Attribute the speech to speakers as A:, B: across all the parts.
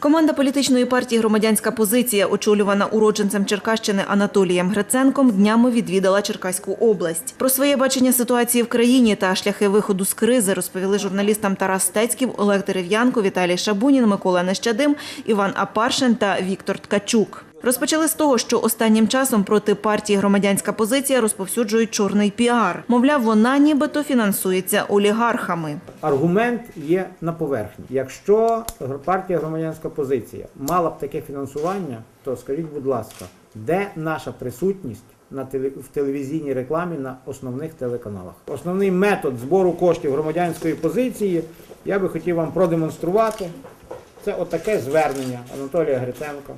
A: Команда політичної партії Громадянська позиція, очолювана уродженцем Черкащини Анатолієм Гриценком, днями відвідала Черкаську область. Про своє бачення ситуації в країні та шляхи виходу з кризи розповіли журналістам Тарас Стецьків, Олег Дерев'янко, Віталій Шабунін, Микола Нещадим, Іван Апаршин та Віктор Ткачук. Розпочали з того, що останнім часом проти партії громадянська позиція розповсюджують чорний піар. Мовляв, вона нібито фінансується олігархами.
B: Аргумент є на поверхні. Якщо партія громадянська позиція мала б таке фінансування, то скажіть, будь ласка, де наша присутність на теле- в телевізійній рекламі на основних телеканалах? Основний метод збору коштів громадянської позиції я би хотів вам продемонструвати. Це отаке звернення Анатолія Гриценка.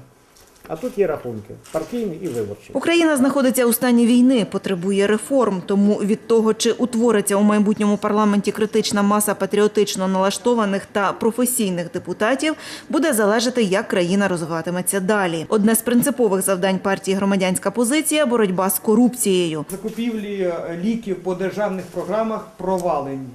B: А тут є рахунки партійні і виборчі.
A: Україна знаходиться у стані війни, потребує реформ. Тому від того, чи утвориться у майбутньому парламенті критична маса патріотично налаштованих та професійних депутатів, буде залежати, як країна розвиватиметься далі. Одне з принципових завдань партії громадянська позиція боротьба з корупцією.
C: Закупівлі е, ліків по державних програмах провалені.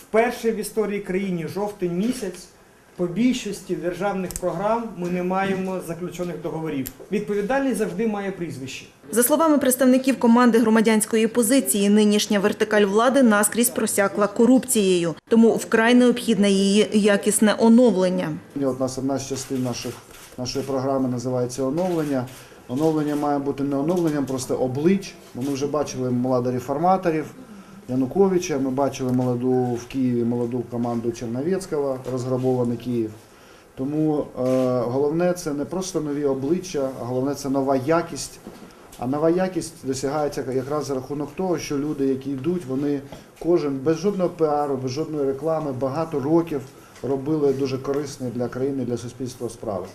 C: Вперше в історії країни жовтень місяць по більшості державних програм ми не маємо заключених договорів. Відповідальність завжди має прізвище.
A: За словами представників команди громадянської позиції, нинішня вертикаль влади наскрізь просякла корупцією, тому вкрай необхідне її якісне оновлення.
D: Нас одна з частин наших, нашої програми називається оновлення. Оновлення має бути не оновленням просто облич, бо ми вже бачили молода реформаторів Януковича, ми бачили молоду в Києві молоду команду Черновецького, розграбований Київ. Тому е, головне це не просто нові обличчя, а головне це нова якість. А нова якість досягається якраз за рахунок того, що люди, які йдуть, вони кожен без жодного піару, без жодної реклами багато років робили дуже корисні для країни, для суспільства справи.